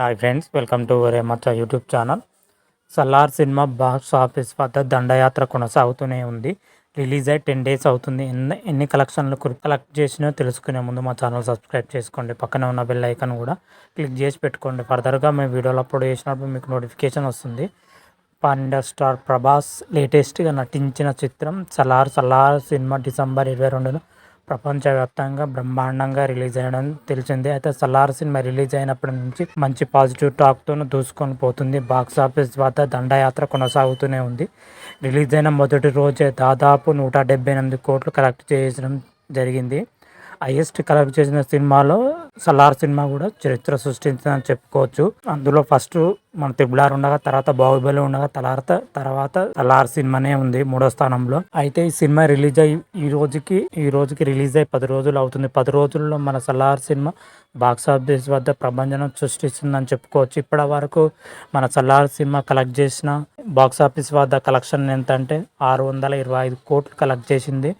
Hi friends welcome to Maccha YouTube channel Salaar cinema box office వద్ద దండయాత్ర కొనసాగుతూనే ఉంది. రిలీజ్ అయ్యి టెన్ డేస్ అవుతుంది. ఎన్ని ఎన్ని కలెక్షన్లు కలెక్ట్ చేసినో తెలుసుకునే ముందు మా ఛానల్ సబ్స్క్రైబ్ చేసుకోండి. పక్కన ఉన్న బెల్ ఐకన్ కూడా క్లిక్ చేసి పెట్టుకోండి. ఫర్దర్గా మేము వీడియోలు అప్లోడ్ చేసినప్పుడు మీకు నోటిఫికేషన్ వస్తుంది. పాండా స్టార్ ప్రభాస్ లేటెస్ట్గా నటించిన చిత్రం సలార్ సలార్ సినిమా డిసెంబర్ ఇరవై రెండున ప్రపంచవ్యాప్తంగా బ్రహ్మాండంగా రిలీజ్ అయ్యడం తెలిసింది. అయితే సలార్ సినిమా రిలీజ్ అయినప్పటి నుంచి మంచి పాజిటివ్ టాక్తో దూసుకొని పోతుంది. బాక్స్ ఆఫీస్ వద్ద దండయాత్ర కొనసాగుతూనే ఉంది. రిలీజ్ అయిన మొదటి రోజే దాదాపు నూట డెబ్బై ఎనిమిది కోట్లు కలెక్ట్ చేయడం జరిగింది. హైయెస్ట్ కలెక్ట్ చేసిన సినిమాలో సలార్ సినిమా కూడా చరిత్ర సృష్టించిందని చెప్పుకోవచ్చు. అందులో ఫస్ట్ మన త్రిబులార్ ఉండగా తర్వాత బాహుబలి ఉండగా తర్వాత తర్వాత సలార్ సినిమానే ఉంది మూడో స్థానంలో. అయితే ఈ సినిమా రిలీజ్ అయ్యి ఈ రోజుకి ఈ రోజుకి రిలీజ్ అయ్యి పది రోజులు అవుతుంది. పది రోజుల్లో మన సలార్ సినిమా బాక్స్ ఆఫీస్ వద్ద ప్రభంజనం సృష్టిస్తుందని చెప్పుకోవచ్చు. ఇప్పటి వరకు మన సలార్ సినిమా కలెక్ట్ చేసిన బాక్స్ ఆఫీస్ వద్ద కలెక్షన్ ఎంత అంటే ఆరు వందల ఇరవై ఐదు కోట్లు కలెక్ట్ చేసింది.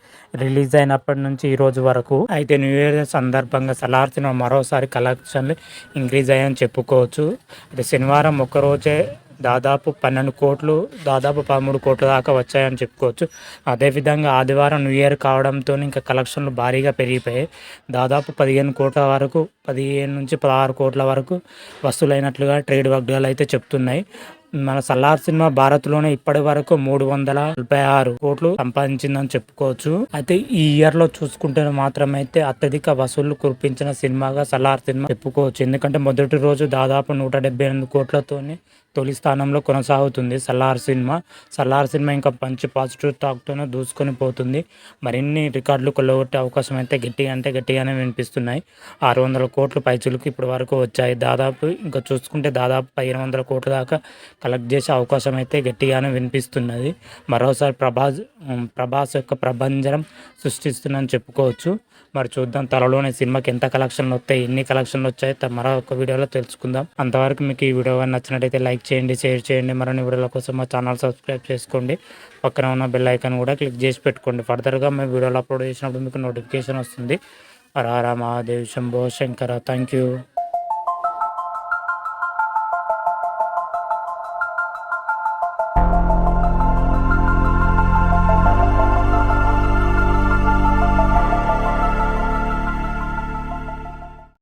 రిలీజ్ అయినప్పటి నుంచి ఈ రోజు వరకు. అయితే న్యూ ఇయర్ సందర్భంగా సలార్ సినిమా మరోసారి కలెక్షన్లు ఇంక్రీజ్ అయ్యాయని చెప్పుకోవచ్చు. అయితే శనివారం ఒక్కరోజే దాదాపు పన్నెండు కోట్లు దాదాపు పదమూడు కోట్ల దాకా వచ్చాయని చెప్పుకోవచ్చు. అదేవిధంగా ఆదివారం న్యూ ఇయర్ కావడంతో ఇంకా కలెక్షన్లు భారీగా పెరిగిపోయాయి. దాదాపు పదిహేను కోట్ల వరకు పదిహేను నుంచి పదహారు కోట్ల వరకు వసూలైనట్లుగా ట్రేడ్ వర్గాలు అయితే చెప్తున్నాయి. మన సల్లార్ సినిమా భారత్లోనే ఇప్పటి వరకు మూడు వందల నలభై ఆరు కోట్లు సంపాదించిందని చెప్పుకోవచ్చు. అయితే ఈ ఇయర్లో చూసుకుంటే మాత్రమైతే అత్యధిక వసూళ్ళు కురిపించిన సినిమాగా సలార్ సినిమా చెప్పుకోవచ్చు. ఎందుకంటే మొదటి రోజు దాదాపు నూట డెబ్బై ఎనిమిది కోట్లతోనే తొలి స్థానంలో కొనసాగుతుంది. సల్లార్ సినిమా. సల్లార్ సినిమా ఇంకా మంచి పాజిటివ్ టాక్తోనే దూసుకొని పోతుంది. మరిన్ని రికార్డులు కొల్లగొట్టే అవకాశం అయితే గట్టిగా అంటే గట్టిగానే వినిపిస్తున్నాయి. ఆరు వందల కోట్లు పైచులకు ఇప్పటి వరకు వచ్చాయి. దాదాపు ఇంకా చూసుకుంటే దాదాపు పదిహేను వందల కోట్ల దాకా కలెక్ట్ చేసే అవకాశం అయితే గట్టిగానే వినిపిస్తున్నది. మరోసారి ప్రభాస్ ప్రభాస్ యొక్క ప్రభంజనం సృష్టిస్తుందని చెప్పుకోవచ్చు. మరి చూద్దాం త్వరలోనే సినిమాకి ఎంత కలెక్షన్లు వస్తాయి ఎన్ని కలెక్షన్లు వచ్చాయి మరొక వీడియోలో తెలుసుకుందాం. అంతవరకు మీకు ఈ వీడియో నచ్చినట్టయితే లైక్ చేయండి షేర్ చేయండి. మరిన్ని వీడియోల కోసం మా ఛానల్ సబ్స్క్రైబ్ చేసుకోండి. పక్కన ఉన్న బెల్ ఐకాన్ కూడా క్లిక్ చేసి పెట్టుకోండి. ఫర్దర్గా మేము వీడియోలు అప్లోడ్ చేసినప్పుడు మీకు నోటిఫికేషన్ వస్తుంది. హర మహాదేవ్ శంభో శంకర. Thank you